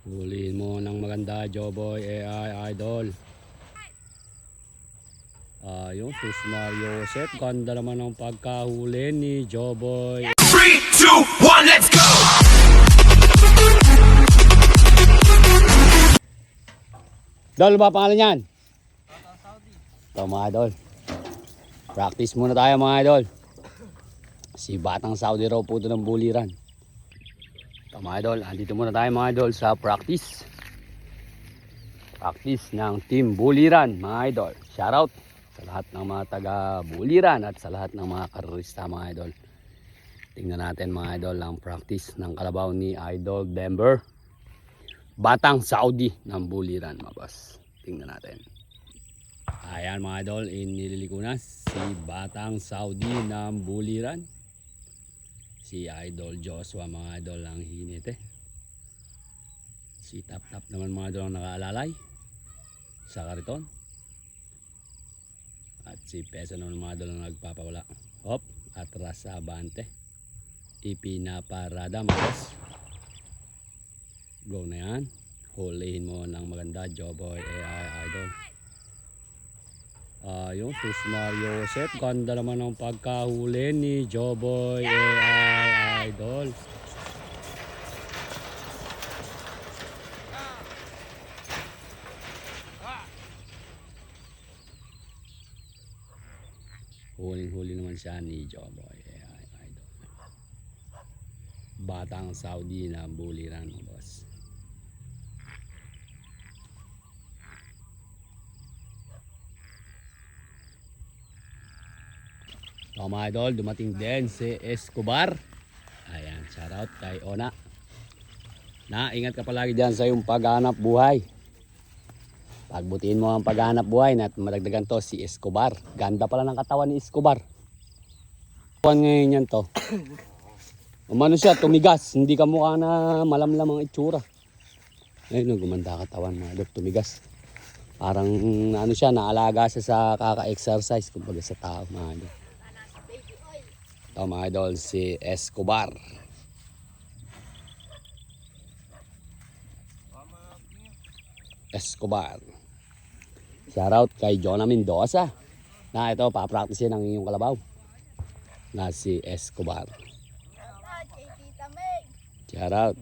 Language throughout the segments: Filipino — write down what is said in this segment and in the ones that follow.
Huliin mo ng maganda, Joboy AI Idol. Ah, yung Sus Mario Joseph. Ganda naman ng pagkahuli ni Joboy. Three, two, one, let's go! Dol, ba pangalan yan? Ito mga idol. Practice muna tayo mga idol. Si Batang Saudi raw po ito ng buliran. Ito mga idol, andito muna tayo mga idol sa practice. Practice ng team buliran mga idol. Shoutout sa lahat ng mga taga buliran at sa lahat ng mga karerista mga idol. Tingnan natin mga idol ang practice ng kalabaw ni Idol Denver. Batang Saudi ng buliran mga boss. Tingnan natin. Ayan mga idol, inililiko na si Batang Saudi ng buliran. Si Idol Joshua mga idol ang hinite. Si Tap Tap naman mga idol ang nakaalalay sa kariton. At si Pesa naman mga idol ang nagpapawala. Hop, atras sa abante. Ipinaparada boss. Go na yan. Hulihin mo ng maganda, Joboy AI Idol. Ah, yung Sus Mario Joseph. Ganda naman ng pagkahuli ni Joboy AI Idol. Huling-huli naman siya ni Joboy AI Idol. Batang Saudi na buliran boss. So mga idol, dumating din si Escobar. Ayan, shoutout kay Ona. Na, ingat ka palagi dyan sa iyong paghanap buhay. Pagbutiin mo ang paghanap buhay na madagdagan to si Escobar. Ganda pala ng katawan ni Escobar. Kuhan ngayon yan to. Umano siya, tumigas. Hindi ka mukha na malamlam ang itsura. Ayun, no, gumanda katawan mga idol, tumigas. Parang ano siya, naalaga siya sa kaka-exercise kumbaga sa tao mga idol. Ito mga idol, si Escobar. Escobar. Shoutout kay Jonah Mendoza. Na ito, papractice ng iyong kalabaw. Na si Escobar. Shoutout.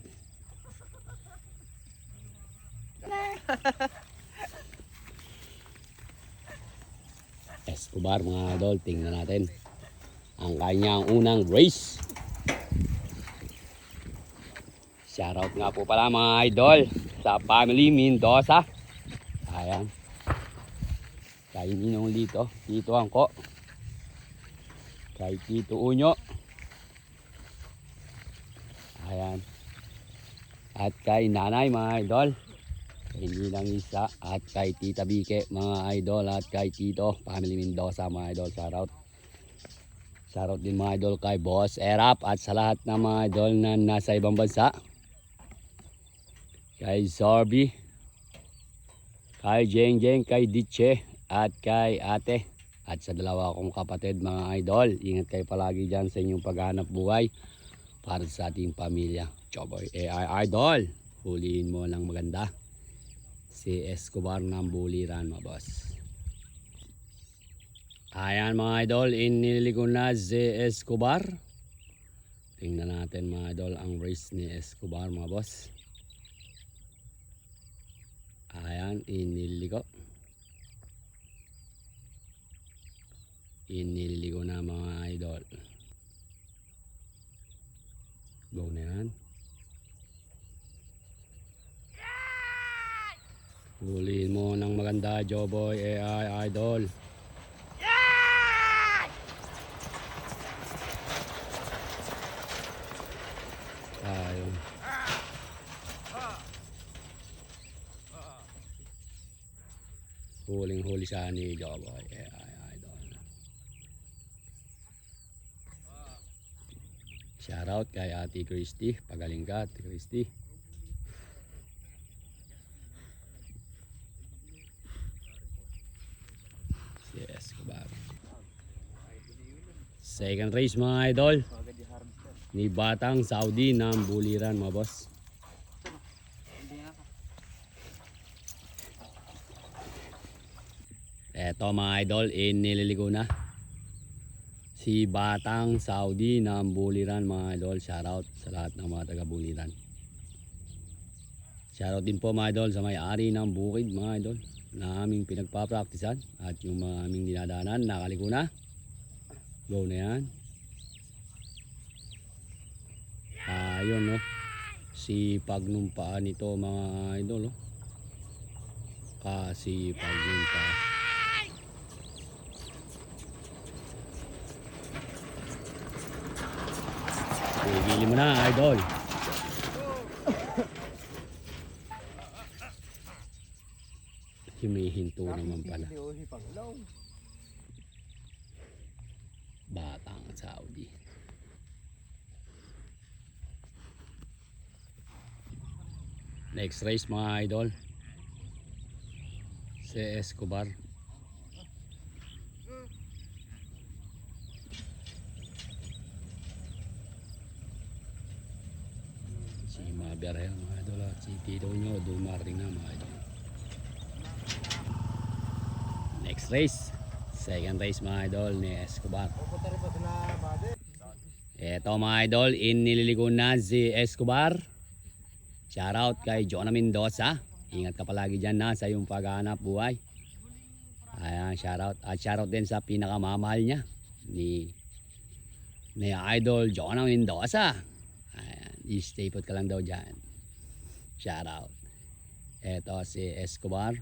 Escobar mga idol, tingnan natin ang kanyang unang race. Shoutout nga po pala mga idol sa family Mendoza. Ayan. Kay Ninong Lito, Tito Angko. Kay Tito Unyo. Ayan. At kay Nanay mga idol. Kay Ninang Isa at kay Tita Bike mga idol at kay Tito family Mendoza mga idol. Shoutout. Shoutout din mga idol kay Boss Erap at sa lahat ng mga idol na nasa ibang bansa. Kay Zorby. Kay Jeng Jeng, kay Ditche at kay Ate. At sa dalawa kong kapatid mga idol. Ingat kayo palagi dyan sa inyong paghanap buhay para sa ating pamilya. Choboy AI Idol. Huliin mo ng maganda. Si Escobar ng buliran mga boss. Ayan mga idol, iniligo na si Escobar. Tingnan natin mga idol ang race ni Escobar mga boss. Ayan, iniligo. Iniligo na mga idol. Go na yan. Huliin mo ng maganda, Joboy AI Idol. Ayun. Huling huli siya ni Joboy AI Idol. Shoutout kay Ate Christy. Pagaling ka, Ate Christy. Yes, kabar. Second race mga idol. Ni Batang Saudi ng Buliran mga boss. Hindi nga. Eto mga idol, inililigo na. Si Batang Saudi ng Buliran mga idol. Shoutout sa lahat ng mga taga Buliran. Shoutout din po mga idol sa may-ari ng bukid mga idol na aming pinagpapraktisan at yung mga aming dinadaanan nakaligo na. Go na yan. Ayun no. Si paa nito mga idol oh. Kasi nung paa. Tigilin mo na idol. Humihinto naman pala. Batang Saudi. Next race mga idol. Si Escobar. Si Mabiarel mga idol at si Tito nyo dumaring na mga idol. Next race. Second race mga idol ni Escobar. Eto mga idol, inililigo na si Escobar. Shoutout kay Jonah Mendoza. Ingat ka palagi dyan na sa iyong paghahanap buhay. Ayan, shoutout. At shoutout din sa pinakamamahal niya. Ni, ni Idol Jonah Mendoza. Ayan, stay put ka lang daw dyan. Shoutout. Eto si Escobar.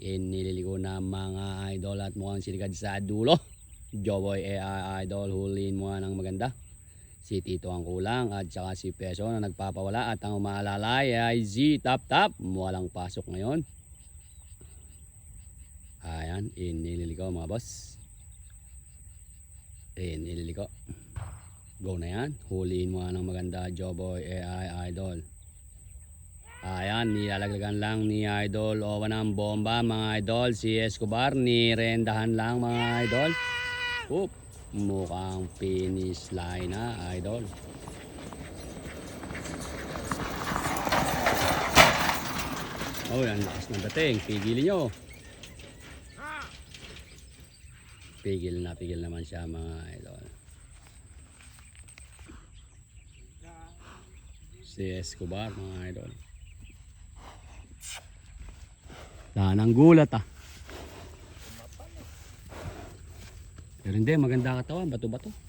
Inililigo na mga idol at mukhang siligad sa dulo. Joboy AI Idol, huliin mo ng maganda si Tito ang kulang at saka si Peso na nagpapawala at ang umaalalay ay Z Tap Tap walang pasok ngayon ayan inililiko mga boss inililiko go na yan huliin mo ng maganda Joboy AI Idol ayan nilalaglagan lang ni Idol o ng bomba mga idol si Escobar nirendahan lang mga idol Oop. Mukhang finish line na, idol. Oh, ang lakas ng dating. Pigilin nyo. Pigil na, pigil naman siya mga idol. Si Escobar mga idol. Daan ang gulat ah. Pero hindi, maganda katawan, bato-bato.